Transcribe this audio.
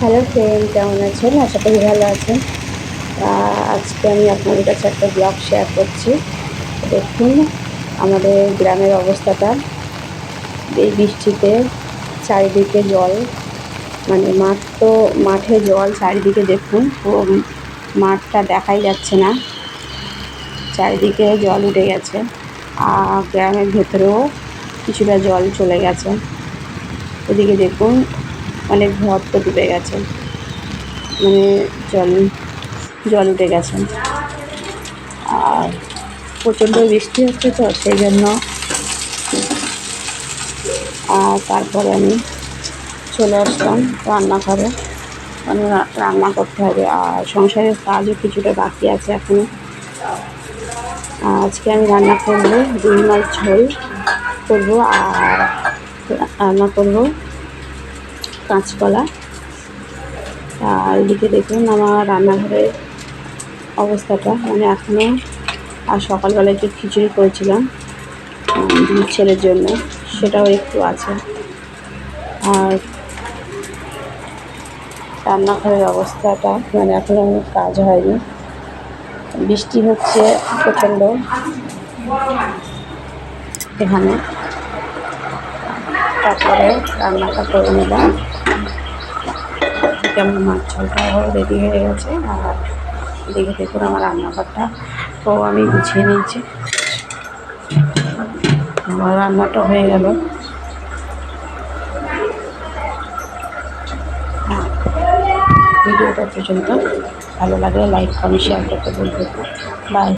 Hello friend কেমন আছেন? আশা করি ভালো আছেন। আজকে আমি আপনাদের কাছে একটা ব্লগ শেয়ার করছি। দেখুন, আমাদের গ্রামের অবস্থাটা। এই বৃষ্টিতে চারিদিকে জল মানে মাঠ তো, মাঠে জল চারিদিকে দেখুন পুরো মাঠটা দেখাই যাচ্ছে না। চারিদিকে জল উঠে গেছে। আর গ্রামের ভেতরেও কিছুটা জল চলে গেছে। এদিকে দেখুন অনেক ঘর তো ডুবে গেছে। মানে জল জল উঠে গেছে। আর প্রচণ্ড বৃষ্টি হচ্ছে তো, সেই জন্য। আর তারপরে আমি চলে আসলাম রান্নাঘরে। মানে রান্না করতে হবে। আর সংসারের কাজও কিছুটা বাকি আছে এখনও। আজকে আমি রান্না করব রুই মাছ ঝোল করব আর রান্না করব কাঁচকলা। আর এদিকে দেখুন আমার রান্নাঘরের অবস্থাটা। মানে এখনও আর সকালবেলা একটু খিচুড়ি করেছিলাম ছেলের জন্য। সেটাও একটু আছে। আর রান্নাঘরের অবস্থাটা মানে এখনও কাজ হয়নি। বৃষ্টি হচ্ছে প্রচণ্ড এখানে। তারপরে রান্নাটা করে নিলাম। এদিকে আমার মাছ ঝোলটাও রেডি হয়ে গেছে আর এদিকে দেখুন আমার রান্নাঘরটা। তো আমি গুছিয়ে নিয়েছি। আমার রান্নাটা হয়ে গেল। হ্যাঁ, ভিডিওটা পর্যন্ত ভালো লাগলে লাইক কমেন্ট শেয়ার করতে বলব বাই